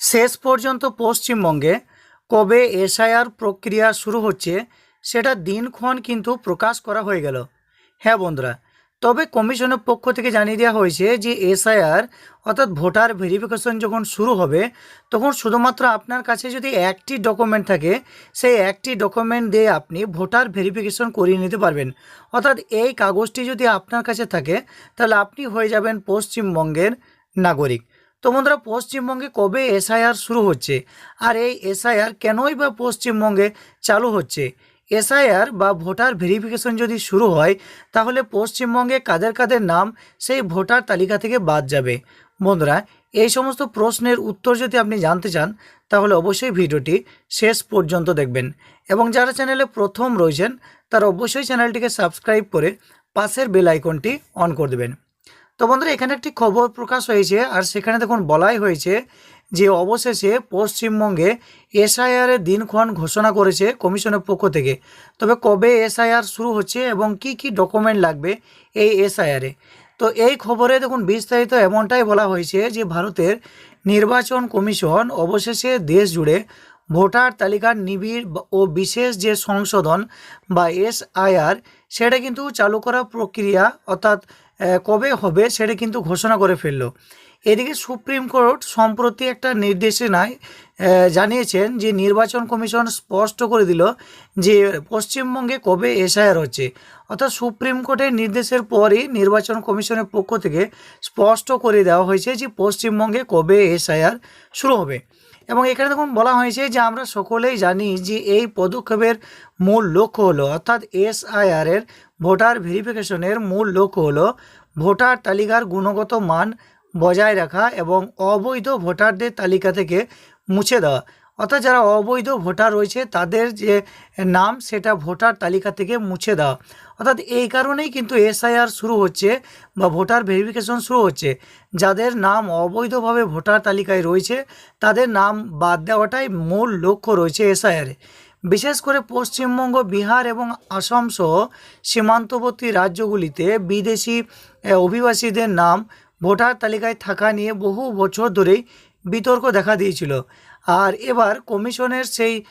শেষ পর্যন্ত পশ্চিমবঙ্গে কবে এসআইআর প্রক্রিয়া শুরু হচ্ছে সেটা দিনক্ষণ কিন্তু প্রকাশ করা হয়ে গেল। হ্যাঁ বন্ধুরা, তবে কমিশনের পক্ষ থেকে জানিয়ে দেওয়া হয়েছে যে এসআইআর অর্থাৎ ভোটার ভেরিফিকেশন যখন শুরু হবে, তখন শুধুমাত্র আপনার কাছে যদি একটি ডকুমেন্ট থাকে, সেই একটি ডকুমেন্ট দিয়ে আপনি ভোটার ভেরিফিকেশন করিয়ে নিতে পারবেন। অর্থাৎ এই কাগজটি যদি আপনার কাছে থাকে, তাহলে আপনি হয়ে যাবেন পশ্চিমবঙ্গের নাগরিক। তো বন্ধুরা, পশ্চিমবঙ্গে কবে এসআইআর শুরু হচ্ছে? আর এই এসআইআর কেনই বা পশ্চিমবঙ্গে চালু হচ্ছে? এসআইআর বা ভোটার ভেরিফিকেশন যদি শুরু হয়, তাহলে পশ্চিমবঙ্গে কাদের কাদের নাম সেই ভোটার তালিকা থেকে বাদ যাবে? বন্ধুরা, এই সমস্ত প্রশ্নের উত্তর যদি আপনি জানতে চান, তাহলে অবশ্যই ভিডিওটি শেষ পর্যন্ত দেখবেন। এবং যারা চ্যানেলে প্রথম রয়েছেন, তারা অবশ্যই চ্যানেলটিকে সাবস্ক্রাইব করে পাশের বেল আইকনটি অন করে দেবেন। তো বন্ধুরা, এখানে একটি খবর প্রকাশ হয়েছে আর সেখানে দেখুন, বলাই হয়েছে যে অবশেষে পশ্চিমবঙ্গে এসআইআরের দিনক্ষণ ঘোষণা করেছে কমিশনের পক্ষ থেকে। তবে কবে এসআইআর শুরু হচ্ছে এবং কি কি ডকুমেন্ট লাগবে এই এসআইআরে তো এই খবরে দেখুন, বিস্তারিত এমনটাই বলা হয়েছে যে ভারতের নির্বাচন কমিশন অবশেষে দেশ জুড়ে ভোটার তালিকার নিবিড় ও বিশেষ যে সংশোধন বা এসআইআর, সেটা কিন্তু চালু করা প্রক্রিয়া অর্থাৎ কবে হবে সেটা কিন্তু ঘোষণা করে ফেলল। এদিকে সুপ্রিম কোর্ট সম্প্রতি একটা নির্দেশনায় জানিয়েছেন যে নির্বাচন কমিশন স্পষ্ট করে দিল যে পশ্চিমবঙ্গে কবে এসআইআর হচ্ছে। অর্থাৎ সুপ্রিম কোর্টের নির্দেশের পরই নির্বাচন কমিশনের পক্ষ থেকে স্পষ্ট করে দেওয়া হয়েছে যে পশ্চিমবঙ্গে কবে এসআইআর শুরু হবে। এবং এখানে দেখুন বলা হয়েছে যে আমরা সকলেই জানি যে এই পদক্ষেপের মূল লক্ষ্য হলো, অর্থাৎ এসআইআরের ভোটার ভেরিফিকেশনের মূল লক্ষ্য হলো ভোটার তালিকার গুণগত মান বজায় রাখা এবং অবৈধ ভোটারদের তালিকা থেকে মুছে দেওয়া। অর্থাৎ যারা অবৈধ ভোটার রয়েছে, তাদের যে নাম, সেটা ভোটার তালিকা থেকে মুছে দেওয়া। অর্থাৎ এই কারণেই কিন্তু এসআইআর শুরু হচ্ছে বা ভোটার ভেরিফিকেশন শুরু হচ্ছে। যাদের নাম অবৈধভাবে ভোটার তালিকায় রয়েছে, তাদের নাম বাদ দেওয়াটাই মূল লক্ষ্য রয়েছে এসআইআরে বিশেষ করে পশ্চিমবঙ্গ, বিহার এবং আসাম সহ সীমান্তবর্তী রাজ্যগুলিতে বিদেশি অভিবাসীদের নাম ভোটার তালিকায় থাকা নিয়ে বহু বছর ধরেই বিতর্ক দেখা দিয়েছিল। আর এবার কমিশনের সেই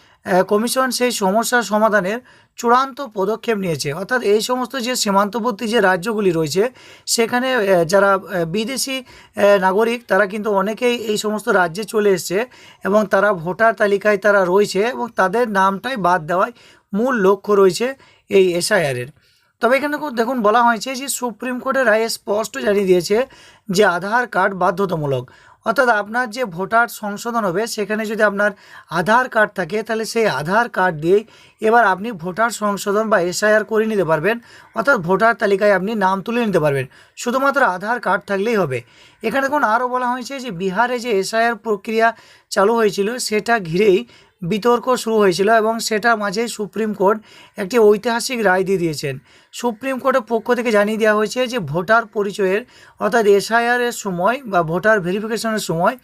কমিশন সেই সমস্যার সমাধানের চূড়ান্ত পদক্ষেপ নিয়েছে। অর্থাৎ এই সমস্ত যে সীমান্তবর্তী যে রাজ্যগুলি রয়েছে, সেখানে যারা বিদেশি নাগরিক, তারা কিন্তু অনেকেই এই সমস্ত রাজ্যে চলে এসছে এবং তারা ভোটার তালিকায় তারা রয়েছে এবং তাদের নামটাই বাদ দেওয়ায় মূল লক্ষ্য রয়েছে এই এসআইআরের। তবে এখানে দেখুন- বলা হয়েছে যে সুপ্রিম কোর্টের রায়ে স্পষ্ট জানিয়ে দিয়েছে যে আধার কার্ড বাধ্যতামূলক। অর্থাৎ আপনার যে ভোটার সংশোধন হবে, সেখানে যদি আপনার আধার কার্ড থাকে, তাহলে সেই আধার কার্ড দিয়ে এবার আপনি ভোটার সংশোধন বা এসআইআর করে নিতে পারবেন। অর্থাৎ ভোটার তালিকায় আপনি নাম তুলে নিতে পারবেন। শুধুমাত্র আধার কার্ড থাকলেই হবে। এখানে দেখুন আরও বলা হয়েছে যে বিহারে যে এসআইআর প্রক্রিয়া চালু হয়েছিল, সেটা ঘিরেই বিতর্ক শুরু হয়েছিল এবং সেটা মাঝে সুপ্রিম কোর্ট একটি ঐতিহাসিক রায় দিয়ে দিয়েছেন। সুপ্রিম কোর্টের পক্ষ থেকে জানিয়ে দেওয়া হয়েছে যে ভোটার পরিচয়ের অর্থাৎ এসআইআরের সময় বা ভোটার ভেরিফিকেশনের সময়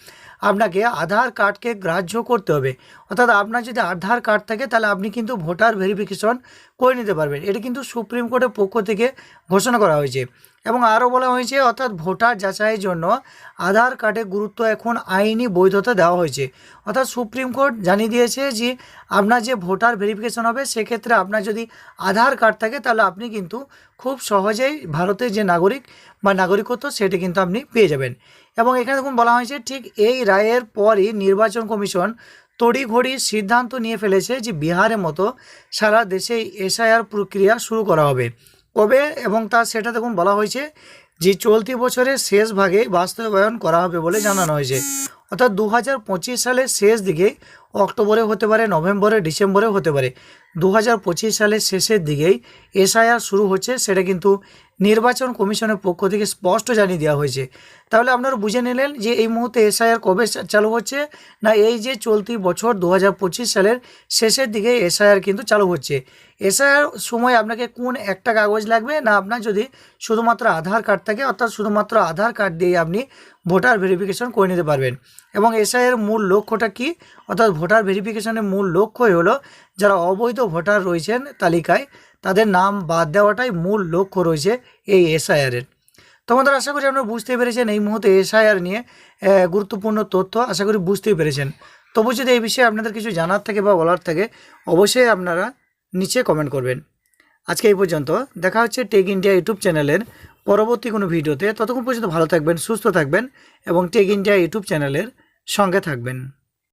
আপনাকে আধার কার্ডকে গ্রাহ্য করতে হবে। অর্থাৎ আপনার যদি আধার কার্ড থাকে, তাহলে আপনি কিন্তু ভোটার ভেরিফিকেশন করে নিতে পারবেন। এটা কিন্তু সুপ্রিম কোর্টের পক্ষ থেকে ঘোষণা করা হয়েছে। এবং আরও বলা হয়েছে, অর্থাৎ ভোটার যাচাইয়ের জন্য আধার কার্ডের গুরুত্ব এখন আইনি বৈধতা দেওয়া হয়েছে। অর্থাৎ সুপ্রিম কোর্ট জানিয়ে দিয়েছে যে, আপনার যে ভোটার ভেরিফিকেশন হবে, সেক্ষেত্রে আপনার যদি আধার কার্ড থাকে, তাহলে আপনি কিন্তু খুব সহজেই ভারতের যে নাগরিক বা নাগরিকত্ব, সেটি কিন্তু আপনি পেয়ে যাবেন। এবং এখানে দেখুন বলা হয়েছে, ঠিক এই রায়ের পরই নির্বাচন কমিশন তড়িঘড়ি সিদ্ধান্ত নিয়ে ফেলেছে যে বিহারের মতো সারা দেশে এসআইআর প্রক্রিয়া শুরু করা হবে। কবে এবং তা সেটা দেখুন বলা হয়েছে যে চলতি বছরের শেষ ভাগে বাস্তবায়ন করা হবে বলে জানানো হয়েছে। অর্থাৎ দু হাজার পঁচিশ সালের শেষ দিকে অক্টোবরে হতে পারে, নভেম্বরে ডিসেম্বরে হতে পারে। দু হাজার পঁচিশ সালের শেষের দিকেই এসআইআর শুরু হচ্ছে, সেটা কিন্তু নির্বাচন কমিশনের পক্ষ থেকে স্পষ্ট জানিয়ে দেওয়া হয়েছে। তাহলে আপনারা বুঝে নিলেন যে এই মুহূর্তে এসআইআর কবে চালু হচ্ছে না এই যে চলতি বছর দু হাজার পঁচিশ সালের শেষের দিকে এসআইআর কিন্তু চালু হচ্ছে। এসআইআর সময় আপনাকে কোন একটা কাগজ লাগবে না আপনার যদি শুধুমাত্র আধার কার্ড থাকে, অর্থাৎ শুধুমাত্র আধার কার্ড দিয়ে আপনি ভোটার ভেরিফিকেশন করে নিতে পারবেন। এবং এসআইয়ের মূল লক্ষ্যটা কি? অর্থাৎ ভোটার ভেরিফিকেশনের মূল লক্ষ্যই হলো যারা অবৈধ ভোটার রয়েছেন তালিকায় তাদের নাম বাদ দেওয়াটাই মূল লক্ষ্য রয়েছে এই এসআইআরের। তোমাদের আশা করি আপনারা বুঝতে পেরেছেন এই মুহূর্তে এসআইআর নিয়ে গুরুত্বপূর্ণ তথ্য। আশা করি বুঝতেই পেরেছেন। তবু যদি এই বিষয়ে আপনাদের কিছু জানার থাকে বা বলার থাকে, অবশ্যই আপনারা নিচে কমেন্ট করবেন। আজকে এই পর্যন্ত। দেখা হচ্ছে টেক ইন্ডিয়া ইউটিউব চ্যানেলের পরবর্তী কোনো ভিডিওতে। ততক্ষণ পর্যন্ত ভালো থাকবেন, সুস্থ থাকবেন এবং টেক ইন্ডিয়া ইউটিউব চ্যানেলের সঙ্গে থাকবেন।